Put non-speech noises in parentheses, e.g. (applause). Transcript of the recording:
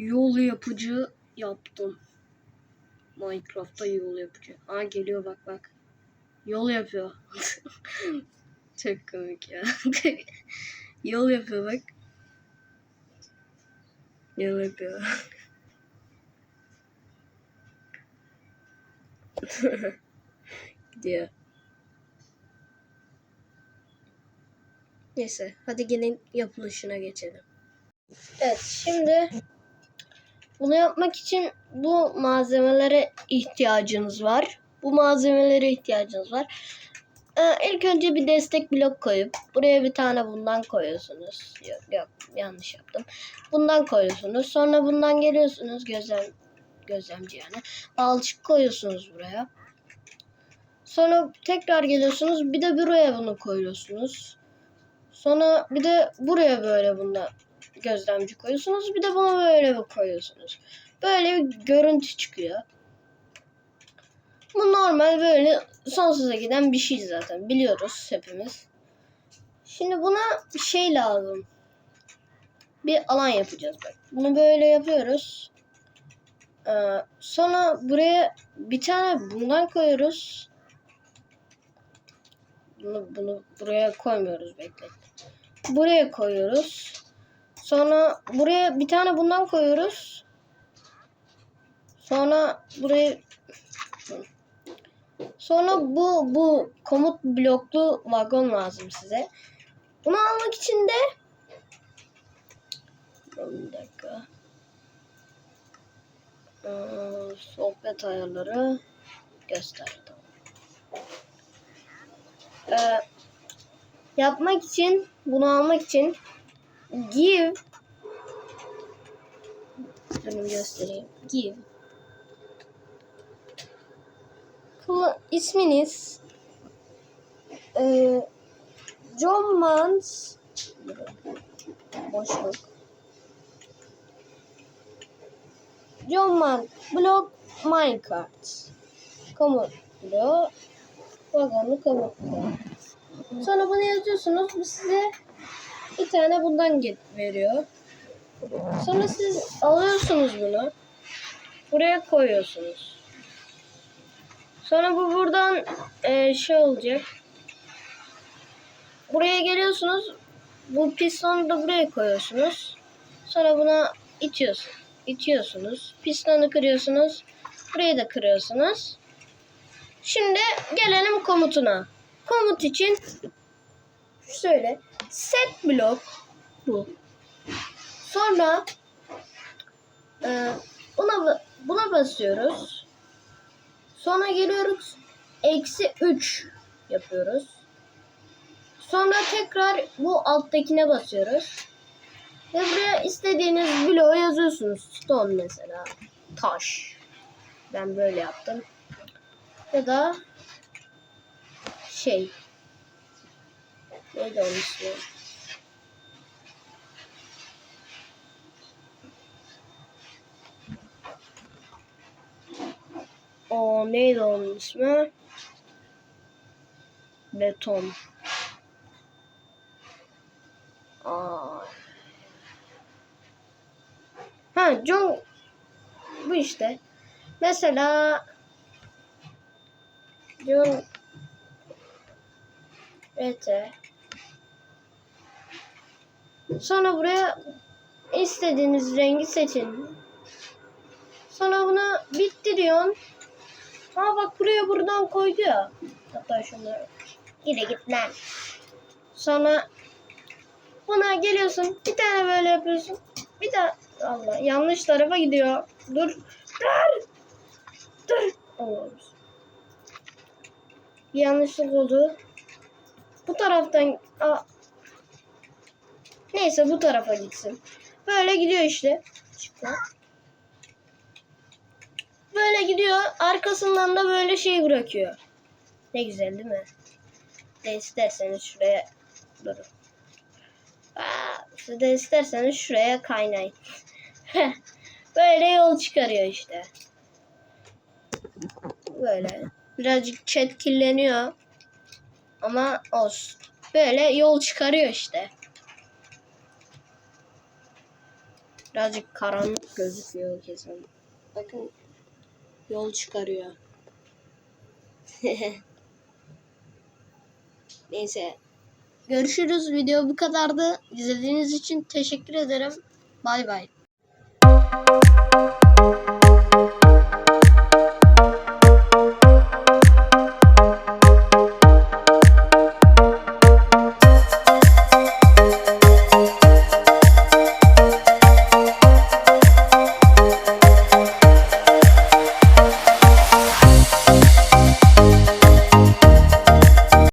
yol yapıcı yaptım. Minecraft'ta yol yapıcı. Aa geliyor bak bak. Yol yapıyor. (laughs) Çok komik ya. (laughs) yol yapıyor bak. Yol yapıyor. (laughs) Gidiyor. Neyse hadi gelin yapılışına geçelim. Evet şimdi bunu yapmak için bu malzemelere ihtiyacınız var. Bu malzemelere ihtiyacınız var. Ee, ilk önce bir destek blok koyup buraya bir tane bundan koyuyorsunuz. Yok, yok yanlış yaptım. Bundan koyuyorsunuz. Sonra bundan geliyorsunuz gözlem gözlemci yani. Balçık koyuyorsunuz buraya. Sonra tekrar geliyorsunuz. Bir de buraya bunu koyuyorsunuz. Sonra bir de buraya böyle bunda gözlemci koyuyorsunuz. Bir de bunu böyle bir koyuyorsunuz. Böyle bir görüntü çıkıyor. Bu normal böyle sonsuza giden bir şey zaten. Biliyoruz hepimiz. Şimdi buna şey lazım. Bir alan yapacağız bak. Bunu böyle yapıyoruz. Ee, sonra buraya bir tane bundan koyuyoruz. Bunu, bunu buraya koymuyoruz bekle. Buraya koyuyoruz. Sonra buraya bir tane bundan koyuyoruz. Sonra buraya Sonra bu bu komut bloklu vagon lazım size. Bunu almak için de bir dakika. Ee, sohbet ayarları göster. Ee, yapmak için bunu almak için give Durun göstereyim. Give Kula- isminiz e, John Mans boşluk John Man blog Minecraft komut blog vagonlu komut. Sonra bunu yazıyorsunuz. Bu size bir tane bundan veriyor. Sonra siz alıyorsunuz bunu. Buraya koyuyorsunuz. Sonra bu buradan e, şey olacak. Buraya geliyorsunuz. Bu pistonu da buraya koyuyorsunuz. Sonra buna itiyorsun. itiyorsunuz. Pistonu kırıyorsunuz. Burayı da kırıyorsunuz. Şimdi gelelim komutuna. Komut için şöyle set blok bu. Sonra e, buna buna basıyoruz. Sonra geliyoruz. Eksi 3 yapıyoruz. Sonra tekrar bu alttakine basıyoruz. Ve buraya istediğiniz bloğu yazıyorsunuz. Stone mesela. Taş. Ben böyle yaptım. Ya da şey. Neydi onun ismi? O neydi onun ismi? Beton. Aa. Ha John bu işte. Mesela John Ete Sonra buraya istediğiniz rengi seçin. Sonra buna bitti diyorsun. Ha bak buraya buradan koydu ya. Hatta şunları. Gide git lan. Sonra buna geliyorsun. Bir tane böyle yapıyorsun. Bir daha Allah yanlış tarafa gidiyor. Dur. Dur. Dur. Allah'ım. Bir yanlışlık oldu. Bu taraftan Aa. Neyse bu tarafa gitsin. Böyle gidiyor işte. Böyle gidiyor. Arkasından da böyle şey bırakıyor. Ne güzel değil mi? De isterseniz şuraya durun. Siz de isterseniz şuraya kaynayın. böyle yol çıkarıyor işte. Böyle. Birazcık chat kirleniyor. Ama olsun. Böyle yol çıkarıyor işte. Birazcık karanlık gözüküyor kesin. Bakın yol çıkarıyor. (laughs) Neyse. Görüşürüz. Video bu kadardı. İzlediğiniz için teşekkür ederim. Bay bay.